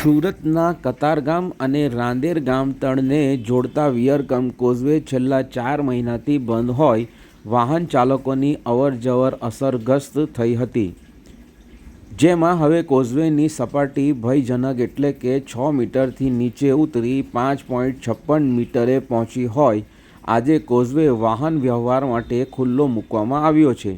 સુરતના કતારગામ અને રાંદેર ગામ તળને જોડતા વિયરકમ કોઝવે છેલ્લા ચાર મહિનાથી બંધ હોય, વાહન ચાલકોની અવરજવર અસરગ્રસ્ત થઈ હતી. જેમાં હવે કોઝવેની સપાટી ભયજનક એટલે કે છ મીટરથી નીચે ઉતરી પાંચ પોઈન્ટ છપ્પન મીટરે પહોંચી હોય. આજે કોઝવે વાહન વ્યવહાર માટે ખુલ્લો મૂકવામાં આવ્યો છે.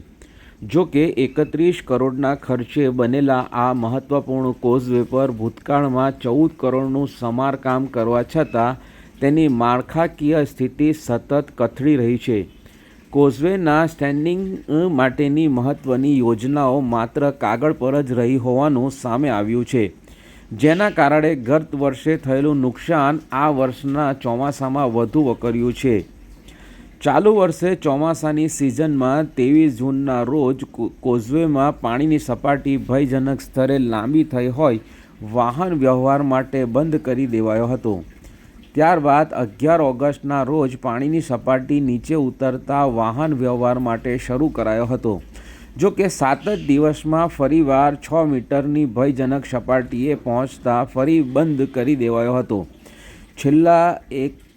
જો કે એકત્રીસ કરોડના ખર્ચે બનેલા આ મહત્ત્વપૂર્ણ કોઝવે પર ભૂતકાળમાં ચૌદ કરોડનું સમારકામ કરવા છતાં તેની માળખાકીય સ્થિતિ સતત કથળી રહી છે. કોઝવેના સ્ટેન્ડિંગ માટેની મહત્ત્વની યોજનાઓ માત્ર કાગળ પર જ રહી હોવાનું સામે આવ્યું છે. જેના કારણે ગત વર્ષે થયેલું નુકસાન આ વર્ષના ચોમાસામાં વધુ વકર્યું છે. ચાલુ વર્ષે ચોમાસાની સિઝનમાં ત્રેવીસ જૂનના રોજ કોઝવેમાં પાણીની સપાટી ભયજનક સ્તરે લાંબી થઈ હોય, વાહન વ્યવહાર માટે બંધ કરી દેવાયો હતો. ત્યારબાદ અગિયાર ઓગસ્ટના રોજ પાણીની સપાટી નીચે ઉતરતા વાહન વ્યવહાર માટે શરૂ કરાયો હતો. જો કે સાત જ દિવસમાં ફરીવાર છ મીટરની ભયજનક સપાટીએ પહોંચતા ફરી બંધ કરી દેવાયો હતો. છેલ્લા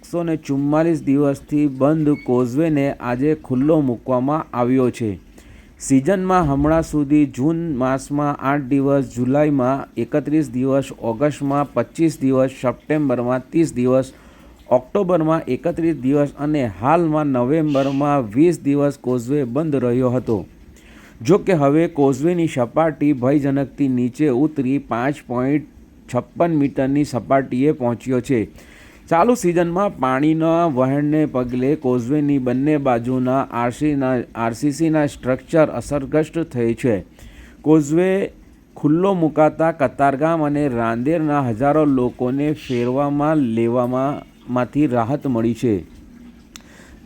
એકસો ને ચુમ્માલીસ દિવસથી બંધ કોઝવેને આજે ખુલ્લો મૂકવામાં આવ્યો છે. સિઝનમાં હમણાં સુધી જૂન માસમાં આઠ દિવસ, જુલાઈમાં એકત્રીસ દિવસ, ઓગસ્ટમાં પચીસ દિવસ, સપ્ટેમ્બરમાં ત્રીસ દિવસ, ઓક્ટોબરમાં એકત્રીસ દિવસ અને હાલમાં નવેમ્બરમાં વીસ દિવસ કોઝવે બંધ રહ્યો હતો. જો કે હવે કોઝવેની સપાટી ભયજનકથી નીચે ઉતરી પાંચ પોઈન્ટ છપ્પન મીટરની સપાટીએ પહોંચ્યો છે. ચાલુ સિઝનમાં પાણીના વહેણને પગલે કોઝવેની બંને બાજુના આરસીના, આરસીસીના સ્ટ્રક્ચર અસરગ્રસ્ત થઈ છે. કોઝવે ખુલ્લો મુકાતા કતારગામ અને રાંદેરના હજારો લોકોને ફેરવામાં, લેવામાં માંથી રાહત મળી છે.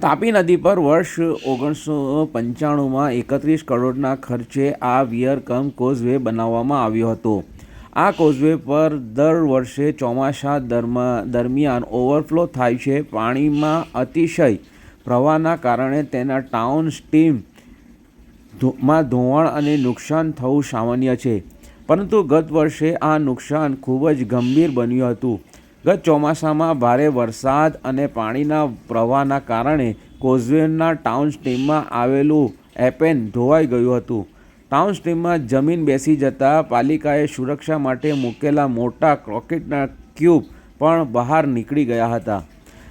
તાપી નદી પર વર્ષ ઓગણીસો પંચાણુંમાં એકત્રીસ કરોડના ખર્ચે આ વિયરકમ કોઝવે બનાવવામાં આવ્યો હતો. આ કોઝવે પર દર વર્ષે ચોમાસા દરમા, દરમિયાન ઓવરફ્લો થાય છે. પાણીમાં અતિશય પ્રવાહના કારણે તેના ટાઉન સ્ટીમમાં ધોવાણ અને નુકસાન થવું સામાન્ય છે. પરંતુ ગત વર્ષે આ નુકસાન ખૂબ જ ગંભીર બન્યું હતું. ગત ચોમાસામાં ભારે વરસાદ અને પાણીના પ્રવાહના કારણે કોઝવેના ટાઉન સ્ટીમમાં આવેલું એપેન ધોવાઈ ગયું હતું. ટાઉન સ્ટ્રીમમાં જમીન બેસી જતાં પાલિકાએ સુરક્ષા માટે મૂકેલા મોટા ક્રોકેટના ક્યુબ પણ બહાર નીકળી ગયા હતા.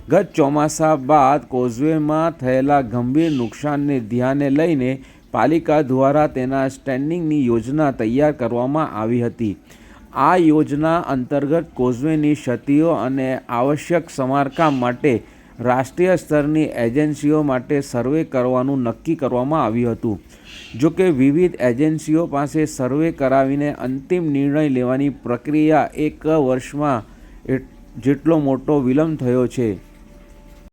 ગત ચોમાસા બાદ કોઝવેમાં થયેલા ગંભીર નુકસાનને ધ્યાને લઈને પાલિકા દ્વારા તેના સ્ટેન્ડિંગની યોજના તૈયાર કરવામાં આવી હતી. આ યોજના અંતર્ગત કોઝવેની ક્ષતિઓ અને આવશ્યક સમારકામ માટે રાષ્ટ્રીય સ્તરની એજન્સીઓ માટે સર્વે કરવાનું નક્કી કરવામાં આવ્યું હતું. જો કે વિવિધ એજન્સીઓ પાસે સર્વે કરાવીને અંતિમ નિર્ણય લેવાની પ્રક્રિયા એક વર્ષમાં જેટલો મોટો વિલંબ થયો છે.